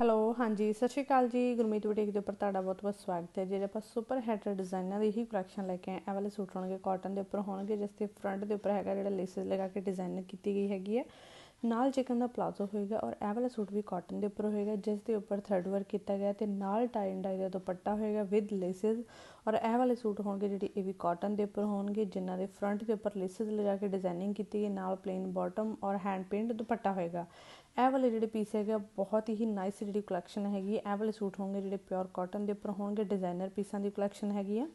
Hello ਹਾਂਜੀ, ਸਤਿ ਸ਼੍ਰੀ ਅਕਾਲ ਜੀ। ਗੁਰਮੀਤ ਬੁਟੀਕ ਦੇ ਉੱਪਰ ਤੁਹਾਡਾ ਬਹੁਤ-ਬਹੁਤ ਸਵਾਗਤ ਹੈ। ਜਿਹੜੇ ਆਪਾਂ ਸੁਪਰ ਹੈਟਰ ਡਿਜ਼ਾਈਨਾਂ ਦੀ ਹੀ ਕਲੈਕਸ਼ਨ ਲੈ ਕੇ ਆਏ ਇਹ ਵਾਲੇ ਸੂਟ ਹੋਣਗੇ ਕਾਟਨ ਦੇ ਉੱਪਰ ਹੋਣਗੇ, ਜਿਸ 'ਤੇ ਫਰੰਟ ਦੇ ਉੱਪਰ ਹੈਗਾ ਜਿਹੜਾ ਲੇਸਿਸ ਲਗਾ ਕੇ ਡਿਜ਼ਾਈਨ ਕੀਤੀ ਗਈ ਹੈਗੀ ਹੈ। ਨਾਲ ਚਿਕਨ ਦਾ ਪਲਾਜ਼ੋ ਹੋਏਗਾ ਔਰ ਇਹ ਵਾਲਾ ਸੂਟ ਵੀ ਕਾਟਨ ਦੇ ਉੱਪਰ ਹੋਏਗਾ, ਜਿਸ ਦੇ ਉੱਪਰ ਥਰੈਡ ਵਰਕ ਕੀਤਾ ਗਿਆ ਤੇ ਨਾਲ ਟਾਈ ਐਂਡ ਡਾਈ ਦਾ ਦੁਪੱਟਾ ਹੋਏਗਾ ਵਿਦ ਲੇਸਿਸ ਔਰ ਇਹ ਵਾਲੇ ਸੂਟ ਹੋਣਗੇ ਜਿਹੜੇ ਇਹ ਵੀ ਕਾਟਨ ਦੇ ਉੱਪਰ ਹੋਣਗੇ, ਜਿਨ੍ਹਾਂ ਦੇ ਫਰੰਟ ਦੇ ਉੱਪਰ ਲੇਸਿਸ ਲਗਾ ਕੇ ਡਿਜ਼ਾਈਨਿੰਗ ਕੀਤੀ ਗਈ, ਨਾਲ ਪਲੇਨ ਬਾਟਮ ਔਰ ਹੈਂਡ ਪੇਂਟ ਦੁਪੱਟਾ ਹੋਏਗਾ। ਇਹ ਵਾਲੇ ਜਿਹੜੇ ਪੀਸ ਹੈਗੇ ਬਹੁਤ ਹੀ ਨਾਈਸ ਜਿਹੜੀ ਕਲੈਕਸ਼ਨ ਹੈਗੀ ਇਹ ਵਾਲੇ ਸੂਟ ਹੋਣਗੇ ਜਿਹੜੇ ਪਿਓਰ ਕਾਟਨ ਦੇ ਉੱਪਰ ਹੋਣਗੇ ਡਿਜ਼ਾਈਨਰ ਪੀਸਾਂ ਦੀ ਕਲੈਕਸ਼ਨ ਹੈਗੀ ਆ।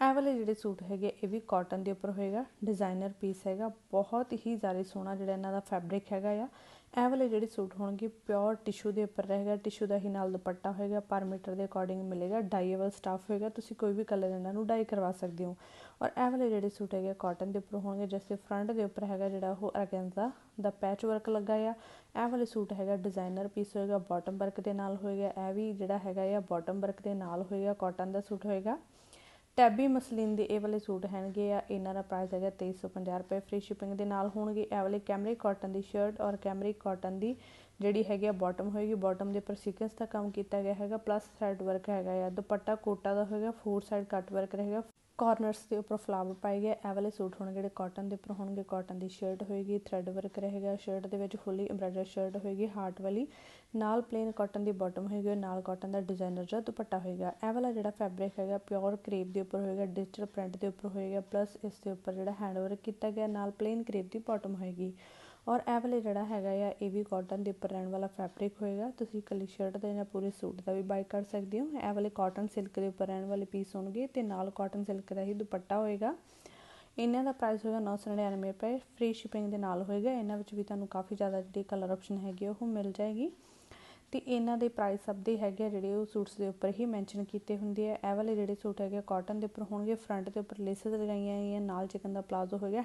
ਇਹ ਵਾਲੇ ਜਿਹੜੇ ਸੂਟ ਹੈਗੇ, ਇਹ ਵੀ ਕਾਟਨ ਦੇ ਉੱਪਰ ਹੋਏਗਾ। ਡਿਜ਼ਾਈਨਰ ਪੀਸ ਹੈਗਾ, ਬਹੁਤ ਹੀ ਜ਼ਿਆਦਾ ਸੋਹਣਾ ਜਿਹੜਾ ਇਹਨਾਂ ਦਾ ਫੈਬਰਿਕ ਹੈਗਾ ਆ। ਇਹ ਵਾਲੇ ਜਿਹੜੇ ਸੂਟ ਹੋਣਗੇ ਪਿਓਰ ਟਿਸ਼ੂ ਦੇ ਉੱਪਰ ਰਹੇਗਾ। ਟਿਸ਼ੂ ਦਾ ਹੀ ਨਾਲ ਦੁਪੱਟਾ ਹੋਏਗਾ, ਪਰ ਮੀਟਰ ਦੇ ਅਕੋਰਡਿੰਗ ਮਿਲੇਗਾ। ਡਾਈਏਬਲ ਸਟਾਫ ਹੋਏਗਾ, ਤੁਸੀਂ ਕੋਈ ਵੀ ਕਲਰ ਇਹਨਾਂ ਨੂੰ ਡਾਈ ਕਰਵਾ ਸਕਦੇ ਹੋ। ਔਰ ਇਹ ਵਾਲੇ ਜਿਹੜੇ ਸੂਟ ਹੈਗੇ ਕਾਟਨ ਦੇ ਉੱਪਰ ਹੋਣਗੇ ਜਿਸ ਦੇ ਫਰੰਟ ਦੇ ਉੱਪਰ ਹੈਗਾ ਜਿਹੜਾ ਉਹ ਅਰਗੈਂਜ਼ਾ ਦਾ ਪੈਚ ਵਰਕ ਲੱਗਾ ਆ। ਇਹ ਵਾਲੇ ਸੂਟ ਹੈਗਾ ਡਿਜ਼ਾਈਨਰ ਪੀਸ ਹੋਏਗਾ ਬਾਟਮ ਵਰਕ ਦੇ ਨਾਲ ਹੋਏਗਾ। ਇਹ ਵੀ ਜਿਹੜਾ ਹੈਗਾ ਆ ਬਾਟਮ ਵਰਕ ਦੇ ਨਾਲ ਹੋਏਗਾ ਕਾਟਨ ਦਾ ਸੂਟ ਹੋਏਗਾ। ਟੈਬੀ ਮਸਲਿਨ ਦੇ ਇਹ ਵਾਲੇ ਸੂਟ ਹੈਣਗੇ ਆ, ਇਹਨਾਂ ਦਾ ਪ੍ਰਾਈਸ ਹੈਗਾ 2350 ਰੁਪਏ ਫ੍ਰੀ ਸ਼ਿਪਿੰਗ ਦੇ ਨਾਲ ਹੋਣਗੇ। ਇਹ ਵਾਲੇ ਕੈਮਰਿਕ ਕਾਟਨ ਦੀ ਸ਼ਰਟ ਔਰ ਕੈਮਰਿਕ ਕਾਟਨ ਦੀ ਜਿਹੜੀ ਹੈਗੀ ਆ ਬਾਟਮ ਹੋਏਗੀ ਬਾਟਮ ਦੇ ਉੱਪਰ ਸੀਕੁਐਂਸ ਦਾ ਕੰਮ ਕੀਤਾ ਗਿਆ ਹੈਗਾ ਪਲੱਸ ਥਰੈਡ ਵਰਕ ਹੈਗਾ ਆ। ਦੁਪੱਟਾ ਕੋਟਾ ਦਾ ਹੋਏਗਾ ਫੋਰ ਸਾਈਡ ਕੱਟ ਵਰਕ ਰਹੇਗਾ। ਕਾਰਨਰਸ ਦੇ ਉੱਪਰ ਫਲਾਵਰ ਪਾਏ ਗਏ, ਇਹ ਵਾਲੇ ਸੂਟ ਹੋਣਗੇ ਜਿਹੜੇ ਕਾਟਨ ਦੇ ਉੱਪਰ ਹੋਣਗੇ। ਕਾਟਨ ਦੀ ਸ਼ਰਟ ਹੋਏਗੀ ਥ੍ਰੈਡ ਵਰਕ ਰਹੇਗਾ। ਸ਼ਰਟ ਦੇ ਵਿੱਚ ਫੁੱਲੀ ਐਮਬ੍ਰਾਇਡਰ ਸ਼ਰਟ ਹੋਏਗੀ ਹਾਰਟ ਵਾਲੀ। ਨਾਲ ਪਲੇਨ ਕਾਟਨ ਦੀ ਬਾਟਮ ਹੋਏਗੀ, ਨਾਲ ਕਾਟਨ ਦਾ ਡਿਜ਼ਾਈਨਰ ਜਿਹਾ ਦੁਪੱਟਾ ਹੋਏਗਾ। ਇਹ ਵਾਲਾ ਜਿਹੜਾ ਫੈਬਰਿਕ ਹੈਗਾ ਪਿਓਰ ਕ੍ਰੇਪ ਦੇ ਉੱਪਰ ਹੋਏਗਾ ਡਿਜੀਟਲ ਪ੍ਰਿੰਟ ਦੇ ਉੱਪਰ ਹੋਏਗਾ ਪਲੱਸ ਇਸ ਦੇ ਉੱਪਰ ਜਿਹੜਾ ਹੈਂਡ ਵਰਕ ਕੀਤਾ ਗਿਆ, ਨਾਲ ਪਲੇਨ ਕ੍ਰੇਪ ਦੀ ਬਾਟਮ ਹੋਏਗੀ। ਔਰ ਇਹ ਵਾਲੇ ਜਿਹੜਾ ਹੈਗਾ ਆ, ਇਹ ਵੀ ਕਾਟਨ ਦੇ ਉੱਪਰ ਰਹਿਣ ਵਾਲਾ ਫੈਬਰਿਕ ਹੋਏਗਾ। ਤੁਸੀਂ ਕੱਲੀ ਸ਼ਰਟ ਦਾ ਜਾਂ ਪੂਰੇ ਸੂਟ ਦਾ ਵੀ ਬਾਈ ਕਰ ਸਕਦੇ ਹੋ। ਇਹ ਵਾਲੇ ਕਾਟਨ ਸਿਲਕ ਦੇ ਉੱਪਰ ਰਹਿਣ ਵਾਲੇ ਪੀਸ ਹੋਣਗੇ ਤੇ ਨਾਲ ਕਾਟਨ ਸਿਲਕ ਦਾ ਹੀ ਦੁਪੱਟਾ ਹੋਏਗਾ। ਇਹਨਾਂ ਦਾ ਪ੍ਰਾਈਸ ਹੋਏਗਾ 999 ਰੁਪਏ। ਫ੍ਰੀ ਸ਼ਿਪਿੰਗ ਦੇ ਨਾਲ ਹੋਏਗਾ। ਇਹਨਾਂ ਵਿੱਚ ਵੀ ਤੁਹਾਨੂੰ ਕਾਫੀ ਜ਼ਿਆਦਾ ਜਿਹੜੀ ਕਲਰ ਆਪਸ਼ਨ ਹੈਗੀ ਉਹ ਮਿਲ ਜਾਏਗੀ। ਤੇ ਇਹਨਾਂ ਦੇ ਪ੍ਰਾਈਸ ਸਭ ਦੇ ਹੈਗੇ ਜਿਹੜੇ ਉਹ ਸੂਟਸ ਦੇ ਉੱਪਰ ਹੀ ਮੈਂਸ਼ਨ ਕੀਤੇ ਹੁੰਦੇ ਆ। ਇਹ ਵਾਲੇ ਜਿਹੜੇ ਸੂਟ ਹੈਗੇ ਕਾਟਨ ਦੇ ਉੱਪਰ ਹੋਣਗੇ। ਫਰੰਟ ਦੇ ਉੱਪਰ ਲੇਸਿਸ ਲਗਾਈਆਂ ਹੋਈਆਂ, ਨਾਲ ਚਿਕਨ ਦਾ ਪਲਾਜ਼ੋ ਹੋਏਗਾ।